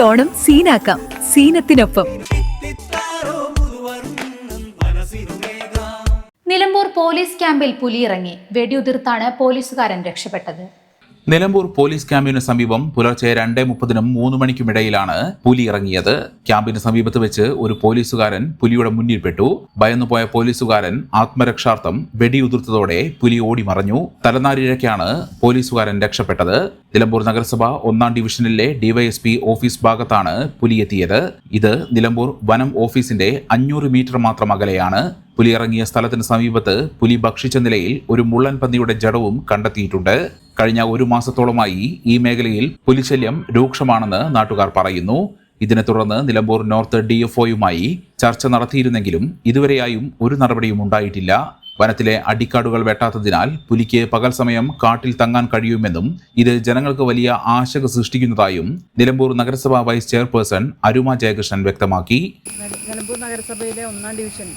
ഓണം സീനാക്കാം. സീനത്തിനൊപ്പം. നിലമ്പൂർ പോലീസ് ക്യാമ്പിൽ പുലിയിറങ്ങി. വെടിയുതിർത്താണ് പോലീസുകാരൻ രക്ഷപ്പെട്ടത്. നിലമ്പൂർ പോലീസ് ക്യാമ്പിന് സമീപം പുലർച്ചെ രണ്ടേ മുപ്പതിനും മൂന്ന് മണിക്കുമിടയിലാണ് പുലി ഇറങ്ങിയത്. ക്യാമ്പിന് സമീപത്ത് വെച്ച് ഒരു പോലീസുകാരൻ പുലിയുടെ മുന്നിൽപ്പെട്ടു. ഭയന്നുപോയ പോലീസുകാരൻ ആത്മരക്ഷാർത്ഥം വെടിയുതിർത്തതോടെ പുലി ഓടി മറഞ്ഞു. തലനാരിഴയ്ക്കാണ് പോലീസുകാരൻ രക്ഷപ്പെട്ടത്. നിലമ്പൂർ നഗരസഭ ഒന്നാം ഡിവിഷനിലെ ഡിവൈഎസ്പി ഓഫീസ് ഭാഗത്താണ് പുലിയെത്തിയത് ഇത് നിലമ്പൂർ വനം ഓഫീസിന്റെ അഞ്ഞൂറ് മീറ്റർ മാത്രം അകലെയാണ്. പുലി ഇറങ്ങിയ സ്ഥലത്തിന് സമീപത്ത് പുലി ഭക്ഷിച്ച നിലയിൽ ഒരു മുള്ളൻ പന്നിയുടെ ജഡവും കണ്ടെത്തിയിട്ടുണ്ട്. കഴിഞ്ഞ ഒരു മാസത്തോളമായി ഈ മേഖലയിൽ പുലിശല്യം രൂക്ഷമാണെന്ന് നാട്ടുകാർ പറയുന്നു. ഇതിനെ തുടർന്ന് നിലമ്പൂർ നോർത്ത് ഡി എഫ് ഒയുമായി ചർച്ച നടത്തിയിരുന്നെങ്കിലും ഇതുവരെയായും ഒരു നടപടിയും ഉണ്ടായിട്ടില്ല. വനത്തിലെ അടിക്കാടുകൾ വെട്ടാത്തതിനാൽ പുലിക്ക് പകൽ സമയം കാട്ടിൽ തങ്ങാൻ കഴിയുമെന്നും ഇത് ജനങ്ങൾക്ക് വലിയ ആശങ്ക സൃഷ്ടിക്കുന്നതായും നിലമ്പൂർ നഗരസഭാ വൈസ് ചെയർപേഴ്സൺ അരുമ ജയകൃഷ്ണൻ വ്യക്തമാക്കി. നിലമ്പൂർ നഗരസഭയിലെ ഒന്നാം ഡിവിഷൻ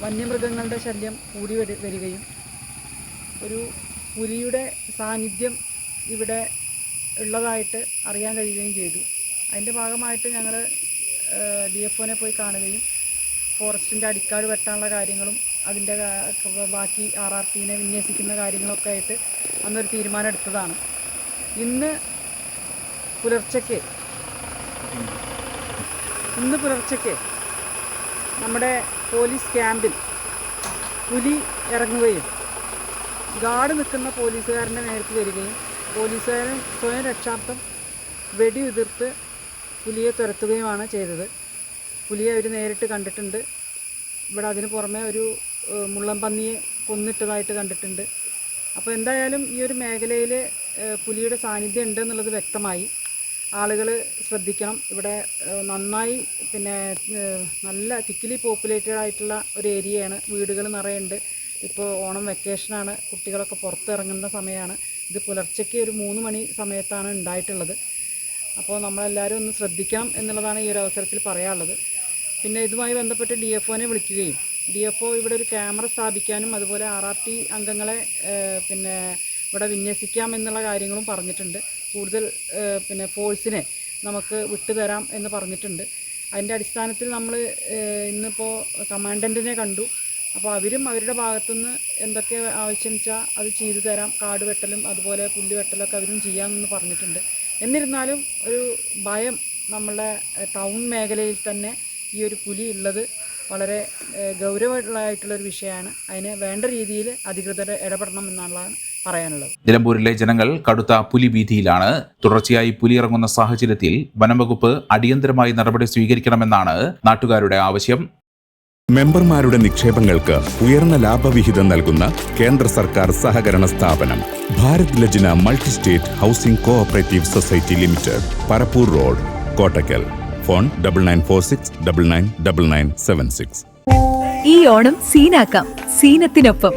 വന്യമൃഗങ്ങളുടെ ശല്യം കൂടി വരി- വരികയും ഒരു പുലിയുടെ സാന്നിധ്യം ഇവിടെ ഉള്ളതായിട്ട് അറിയാൻ കഴിയുകയും ചെയ്തു. അതിന്റെ ഭാഗമായിട്ട് ഞങ്ങൾ ഡി എഫ് ഒനെ പോയി കാണുകയും ഫോറസ്റ്റിന്റെ അടിക്കാട് വെട്ടാനുള്ള കാര്യങ്ങളും അതിന്റെ ബാക്കി ആർ ആർ പിനെ വിന്യസിക്കുന്ന കാര്യങ്ങളൊക്കെ ആയിട്ട് അന്നൊരു തീരുമാനം എടുത്തതാണ്. ഇന്ന് പുലർച്ചയ്ക്ക് ഇന്ന് പുലർച്ചയ്ക്ക് നമ്മുടെ പോലീസ് ക്യാമ്പിൽ പുലി ഇറങ്ങുകയും ഗാർഡ് നിൽക്കുന്ന പോലീസുകാരന്റെ നേർക്ക് വരികയും പോലീസുകാരൻ സ്വയം രക്ഷാർത്ഥം വെടിയുതിർത്ത് പുലിയെ തുരത്തുകയുമാണ് ചെയ്തത്. പുലിയെ അവർ നേരിട്ട് കണ്ടിട്ടുണ്ട്. ഇവിടെ അതിന് പുറമെ ഒരു മുള്ളംപന്നിയെ കൊന്നിട്ടതായിട്ട് കണ്ടിട്ടുണ്ട്. അപ്പോൾ എന്തായാലും ഈ ഒരു മേഖലയിൽ പുലിയുടെ സാന്നിധ്യം ഉണ്ടെന്നുള്ളത് വ്യക്തമായി. ആളുകൾ ശ്രദ്ധിക്കണം. ഇവിടെ നന്നായി പിന്നെ നല്ല തിക്കിലി പോപ്പുലേറ്റഡ് ആയിട്ടുള്ള ഒരു ഏരിയയാണ്. വീടുകൾ നിറയുണ്ട്. ഇപ്പോൾ ഓണം വെക്കേഷനാണ്. കുട്ടികളൊക്കെ പുറത്തിറങ്ങുന്ന സമയമാണ്. ഇത് പുലർച്ചയ്ക്ക് ഒരു മൂന്ന് മണി സമയത്താണ് ഉണ്ടായിട്ടുള്ളത്. അപ്പോൾ നമ്മളെല്ലാവരും ഒന്ന് ശ്രദ്ധിക്കണം എന്നുള്ളതാണ് ഈ ഒരു അവസരത്തിൽ പറയാനുള്ളത്. പിന്നെ ഇതുമായി ബന്ധപ്പെട്ട് ഡി എഫ് ഒനെ വിളിക്കുകയും ഡി എഫ് ഒ ഇവിടെ ഒരു ക്യാമറ സ്ഥാപിക്കാനും അതുപോലെ ആർ ആർ ടി അംഗങ്ങളെ പിന്നെ ഇവിടെ വിന്യസിക്കാം എന്നുള്ള കാര്യങ്ങളും പറഞ്ഞിട്ടുണ്ട്. കൂടുതൽ പിന്നെ ഫോഴ്സിനെ നമുക്ക് വിട്ടുതരാം എന്ന് പറഞ്ഞിട്ടുണ്ട്. അതിന്റെ അടിസ്ഥാനത്തിൽ നമ്മൾ ഇന്നിപ്പോൾ കമാൻഡന്റിനെ കണ്ടു. അപ്പോൾ അവരും അവരുടെ ഭാഗത്തുനിന്ന് എന്തൊക്കെ ആവശ്യം വെച്ചാൽ അത് ചെയ്തു തരാം. കാട് വെട്ടലും അതുപോലെ പുല്ല് വെട്ടലൊക്കെ അവരും ചെയ്യാമെന്ന് പറഞ്ഞിട്ടുണ്ട്. എന്നിരുന്നാലും ഒരു ഭയം നമ്മളുടെ ടൗൺ മേഖലയിൽ തന്നെ ഈ ഒരു പുലി ഉള്ളത് വളരെ ഗൗരവമായിട്ടുള്ളൊരു വിഷയമാണ്. അതിന് വേണ്ട രീതിയിൽ അധികൃതരെ ഇടപെടണം എന്നുള്ളതാണ് പറയാനുള്ളത്. നിലമ്പൂരിലെ ജനങ്ങൾ കടുത്ത പുലി ഭീതിയിലാണ് തുടർച്ചയായി പുലി ഇറങ്ങുന്ന സാഹചര്യത്തിൽ വനംവകുപ്പ് അടിയന്തരമായി നടപടി സ്വീകരിക്കണമെന്നാണ് നാട്ടുകാരുടെ ആവശ്യം. മെമ്പർമാരുടെ നിക്ഷേപങ്ങൾക്ക് ഉയർന്ന ലാഭവിഹിതം നൽകുന്ന കേന്ദ്ര സർക്കാർ സഹകരണ സ്ഥാപനം Bharat Lajna multi state housing cooperative society limited Parappur road Kottakkal. Phone double nine four six double nine double nine seven six ഈ ഓണം സീനാക്കാം. സീനത്തിനൊപ്പം.